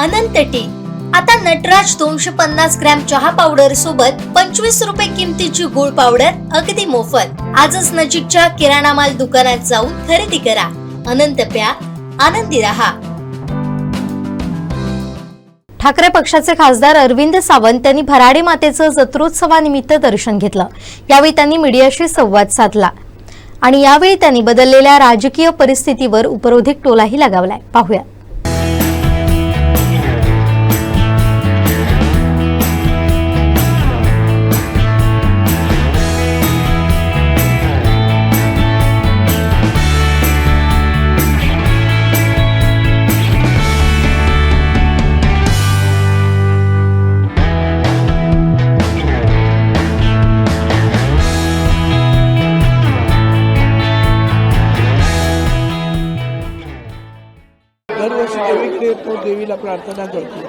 अनंत T. आता नटराज दोनशे पन्नास ग्रॅम चहा पावडर सोबत पंचवीस रुपये किमतीची गुळ पावडर अगदी मोफत. आजच नजीकच्या किराणा माल दुकानात जाऊन खरेदी करा. अनंत प्या. आनंदी रहा. ठाकरे पक्षाचे खासदार अरविंद सावंत यांनी भराडी मातेचं जत्रोत्सवानिमित्त दर्शन घेतलं. यावेळी त्यांनी मीडियाशी संवाद साधला. आणि यावेळी त्यांनी बदललेल्या राजकीय परिस्थितीवर उपरोधिक टोलाही लगावलाय. पाहूया. देवीला प्रार्थना करतो.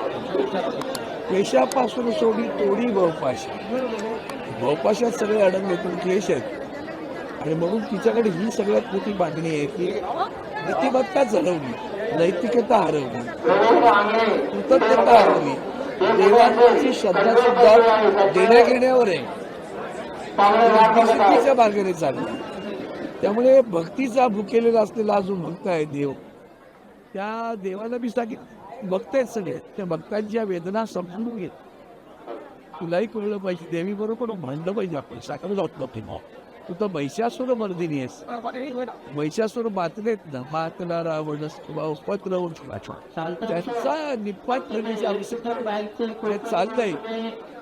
क्लेशापासून सोडी तोडी भवपाशा भवपाशात सगळे अडंग पण क्लेश आहेत. आणि म्हणून तिच्याकडे ही सगळ्यात मोठी मागणी आहे की नीतिमत्ता जळवली नैतिकता हरवली. कृतज्ञता हरवली. देवांची श्रद्धा सुद्धा देण्या घेण्यावर आहे मार्गाने चालली. त्यामुळे भक्तीचा भुकेलेला असलेला अजून भक्त आहे देव त्या देवाला मी सांगितलं. बघतायत सगळे. त्या भक्तांच्या वेदना समजून घेत. तुलाही कळलं पाहिजे देवी बरोबर म्हणलं पाहिजे आपण. साखर जात नव्हते तू तर महिषासुर मर्दिनी आहेस. महिषासुर बातलेत ना मातला रावण उपत्र त्यांचा निपात करण्याची आवश्यकता ते चाललंय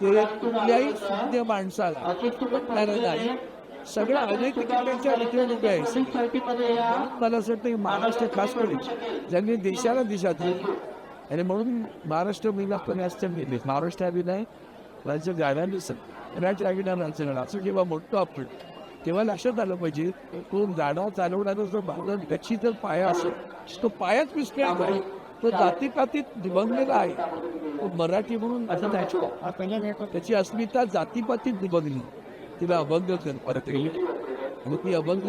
ते कुठल्याही शून्य माणसाला सगळ्या नाही सगळं अनैतिकतेच्या आहे मला असं वाटतं महाराष्ट्र खास करून ज्यांनी देशाला दिशा दिली आणि म्हणून महाराष्ट्र महिला प्रयास गेले महाराष्ट्र अभिनय राज्य गायला दिसत राज्य अभिनय असं जेव्हा म्हणतो आपण तेव्हा लक्षात आलं पाहिजे तो गाडा चालवणारा जो बाजार त्याची जर पाया असेल तो पायाच विस्कळला नाही तो जातीपातीत निबंधलेला आहे तो मराठी म्हणून असं त्याची त्याची अस्मिता जातीपातीत निबंधली तिला अभंग कर परत आणि ती अभंग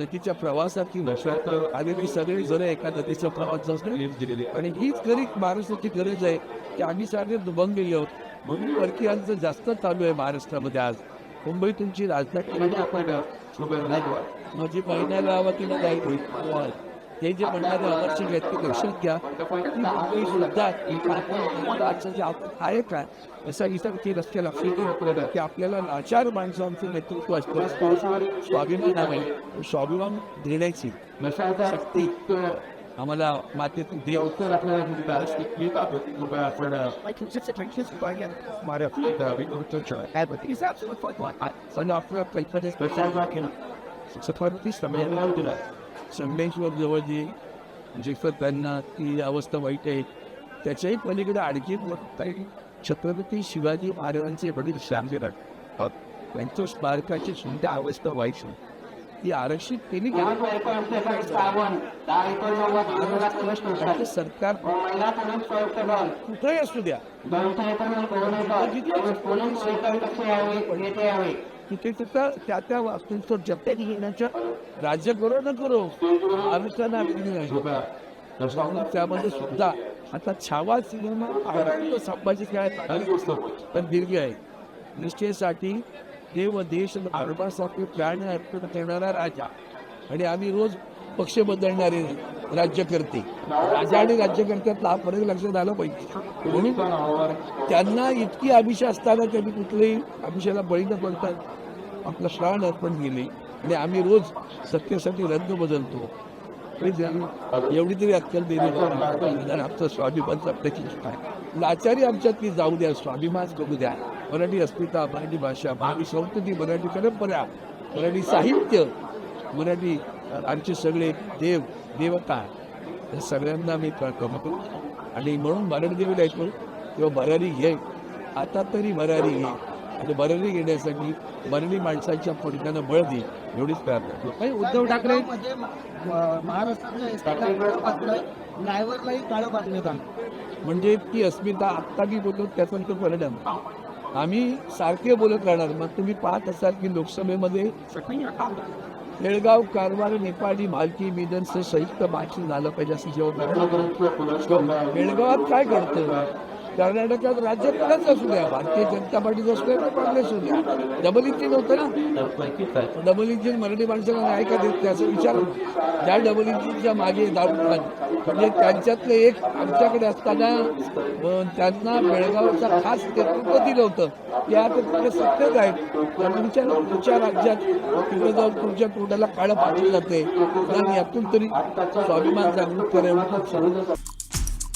नदीच्या प्रवासात ती नशात आलेली सगळी जण एका नदीचा प्रवास दिलेली आणि हीच गरीब महाराष्ट्राची गरज आहे की आम्ही सगळे दुभंग आहोत. म्हणून आज जास्त चालू आहे महाराष्ट्रामध्ये आज. मुंबई तुमची राजधानी म्हणजे माझी पहिल्या गावातील जाईल हे जे म्हणणारे आवश्यक आहेत ते लक्षात घ्या की मुंबई सुद्धा आजचं जे आपण आहे का असा इतर ते रस्ते लक्षात घ्या की आपल्याला लाचार माणसांचं नेतृत्व असतं स्वाभिमान आहे स्वाभिमान देण्याची शक्ती आम्हाला मातेतून देव तर आपल्याला संगमेश्वर जवळ जी जिथं त्यांना ती अवस्था वाईट आहे. त्याच्याही पलीकडे आणखी काही छत्रपती शिवाजी महाराजांचे वडील श्यामजी त्यांच्या स्मारकाची सुद्धा अवस्था वाईट आहे. ती आरक्षित केली सरकार कुठेही असू द्या. तिथे तिथं त्या त्या वास्तूंचं जप्त घेण्याचं राज्य करो न करो. महाराष्ट्रानं त्यामध्ये सुद्धा आता छावा सिनेमा संभाजी काय पण दीर्घ आहे. निष्ठेसाठी देव देश धर्मासाठी प्राण अर्पण करणारा राजा. आणि आम्ही रोज पक्ष बदलणारे राज्यकर्ते. राजा आणि राज्यकर्त्यातला हा फरक लक्षात आला पाहिजे. म्हणून त्यांना इतकी अभिषा असताना त्यांनी कुठल्याही अभिषेला बळी न पडतात आपलं श्राण अर्पण केले. आणि आम्ही रोज सत्तेसाठी रंग बदलतो. एवढी तरी अक्कल देणे आमचा आमचं स्वाभिमान जपण्याची आहे. लाचारी आमच्यातली जाऊ द्या स्वाभिमान करू द्या. मराठी अस्मिता मराठी भाषा मराठी संस्कृती मराठी परंपरा मराठी साहित्य मराठी आमचे सगळे देव देवता या सगळ्यांना मी कमतो आणि म्हणून मराठी देवीला ऐकलो किंवा भरारी घे आता तरी भरारी घे. आणि भरारी घेण्यासाठी मराठी माणसाच्या पोटानं बळ दे एवढीच प्रार्थना काही उद्धव ठाकरे? महाराष्ट्रातल्या ड्रायव्हरलाही काळं पाठवण्यात आलं म्हणजे ती अस्मिता आत्ता मी बोलतो त्याचा तो परिणाम. आम्ही सारखे बोलत राहणार मग तुम्ही पाहत असाल की लोकसभेमध्ये बेळगाव कारवार नेपाळी मालकी बिदनचं संयुक्त भाषण झालं पाहिजे असं जेवण बेळगावात काय घडतं? कर्नाटकात राज्यात कडच असू द्या भारतीय जनता पार्टीचं असू द्या काँग्रेस असू द्या. डबल इंजिन होतं ना? डबल इंजिन मराठी माणसाला नाही का देत नाही असं विचार त्या डबल इंजिनच्या मागे दारुखान म्हणजे त्यांच्यातलं एक आमच्याकडे असताना त्यांना बेळगावचा खास नेतृत्व दिलं होतं. ते आता तिकडे सत्तेत आहेत. तुमच्या तुमच्या राज्यात तिकडे जाऊन तुमच्या तोंडाला काळं पाठवलं जाते आणि यातून तरी स्वाभिमान जागृत करायला